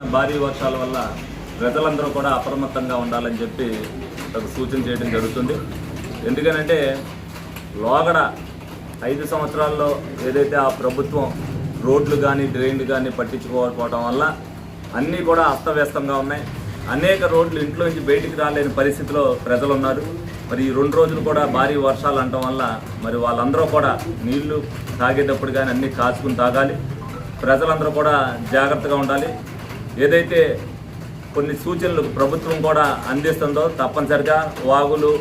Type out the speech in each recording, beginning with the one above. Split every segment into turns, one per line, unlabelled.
భారీ వర్షాల వల్ల ప్రజలందరూ కూడా అప్రమత్తంగా ఉండాలని చెప్పి ఒక సూచన చేయడం జరుగుతుంది. ఎందుకనంటే లోగడ ఐదు సంవత్సరాల్లో ఏదైతే ఆ ప్రభుత్వం రోడ్లు కానీ డ్రైన్లు కానీ పట్టించుకోకపోవడం వల్ల అన్నీ కూడా అస్తవ్యస్తంగా ఉన్నాయి. అనేక రోడ్లు ఇంట్లో నుంచి బయటికి రాలేని పరిస్థితిలో ప్రజలు ఉన్నారు మరి ఈ రెండు రోజులు కూడా భారీ వర్షాలు అంటం వల్ల మరి వాళ్ళందరూ కూడా నీళ్ళు తాగేటప్పుడు కానీ అన్నీ కాచుకుని తాగాలి. ప్రజలందరూ కూడా జాగ్రత్తగా ఉండాలి. ఏదైతే కొన్ని సూచనలు ప్రభుత్వం కూడా అందిస్తుందో తప్పనిసరిగా వాగులు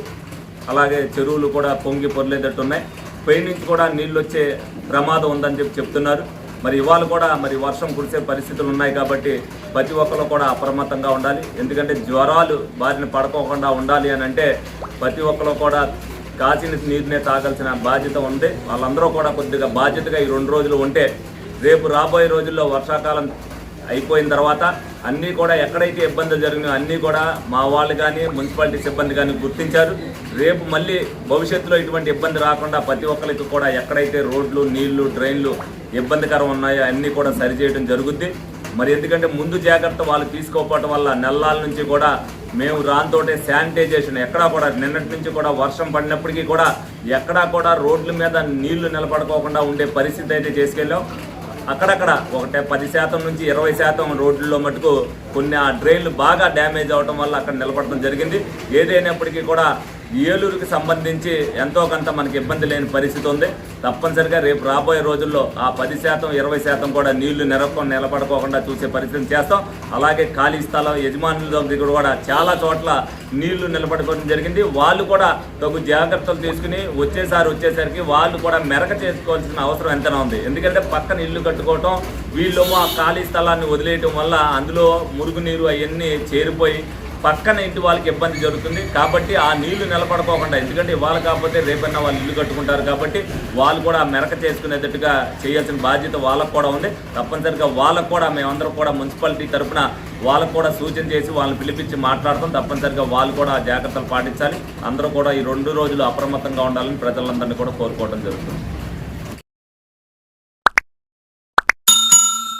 అలాగే చెరువులు కూడా పొంగి పొరలేదట్టు ఉన్నాయి పై నుంచి కూడా నీళ్ళు వచ్చే ప్రమాదం ఉందని చెప్పి చెప్తున్నారు. మరి ఇవాళ కూడా మరి వర్షం కురిసే పరిస్థితులు ఉన్నాయి కాబట్టి ప్రతి ఒక్కరు కూడా అప్రమత్తంగా ఉండాలి. ఎందుకంటే జ్వరాలు బారిన పడుకోకుండా ఉండాలి అని అంటే ప్రతి ఒక్కరు కూడా కాచిన నీరునే తాగాల్సిన బాధ్యత ఉంది. వాళ్ళందరూ కూడా కొద్దిగా బాధ్యతగా ఈ రెండు రోజులు ఉంటే రేపు రాబోయే రోజుల్లో వర్షాకాలం అయిపోయిన తర్వాత అన్నీ కూడా ఎక్కడైతే ఇబ్బందులు జరిగినాయో అన్నీ కూడా మా వాళ్ళు కానీ మున్సిపాలిటీ సిబ్బంది కానీ గుర్తించారు. రేపు మళ్ళీ భవిష్యత్తులో ఇటువంటి ఇబ్బంది రాకుండా ప్రతి ఒక్కరికి కూడా ఎక్కడైతే రోడ్లు నీళ్ళు డ్రైన్లు ఇబ్బందికరం ఉన్నాయో అన్నీ కూడా సరిచేయడం జరుగుద్ది. మరి ఎందుకంటే ముందు జాగ్రత్త వాళ్ళు తీసుకోకపోవటం వల్ల నెలల నుంచి కూడా మేము రానితోటే శానిటైజేషన్ ఎక్కడా కూడా నిన్నటి నుంచి కూడా వర్షం పడినప్పటికీ కూడా ఎక్కడా కూడా రోడ్ల మీద నీళ్ళు నిలబడుకోకుండా ఉండే పరిస్థితి అయితే చేసుకెళ్ళాం. అక్కడక్కడ ఒకటే పది శాతం నుంచి ఇరవై శాతం రోడ్లలో మటుకు కొన్ని ఆ డ్రైన్లు బాగా డ్యామేజ్ అవడం వల్ల అక్కడ నిలబడడం జరిగింది. ఏదైనప్పటికీ కూడా ఏలూరుకి సంబంధించి ఎంతో కొంత మనకి ఇబ్బంది లేని పరిస్థితి ఉంది. తప్పనిసరిగా రేపు రాబోయే రోజుల్లో ఆ పది శాతం ఇరవై శాతం కూడా నీళ్ళు నిరప నిలబడుకోకుండా చూసే పరిస్థితి చేస్తాం. అలాగే ఖాళీ స్థలం యజమానుల దగ్గర కూడా చాలా చోట్ల నీళ్ళు నిలబడుకోవడం జరిగింది. వాళ్ళు కూడా తగు జాగ్రత్తలు తీసుకుని వచ్చేసారి వచ్చేసరికి వాళ్ళు కూడా మెరక చేసుకోవాల్సిన అవసరం ఎంతనా ఉంది. ఎందుకంటే పక్కన ఇల్లు కట్టుకోవటం వీళ్ళేమో ఆ ఖాళీ స్థలాన్ని వదిలేయటం వల్ల అందులో మురుగునీరు అవన్నీ చేరిపోయి పక్కన ఇంటి వాళ్ళకి ఇబ్బంది జరుగుతుంది. కాబట్టి ఆ నీళ్ళు నిలబడుకోకుండా ఎందుకంటే ఇవాళ కాకపోతే రేపన్నా వాళ్ళు ఇల్లు కట్టుకుంటారు కాబట్టి వాళ్ళు కూడా మెరక చేసుకునేటట్టుగా చేయాల్సిన బాధ్యత వాళ్ళకు కూడా ఉంది. తప్పనిసరిగా వాళ్ళకు కూడా మేమందరం కూడా మున్సిపాలిటీ తరఫున వాళ్ళకు కూడా సూచన చేసి వాళ్ళని పిలిపించి మాట్లాడతాం. తప్పనిసరిగా వాళ్ళు కూడా జాగ్రత్తలు పాటించాలి. అందరూ కూడా ఈ రెండు రోజులు అప్రమత్తంగా ఉండాలని ప్రజలందరినీ కూడా కోరుకోవడం జరుగుతుంది.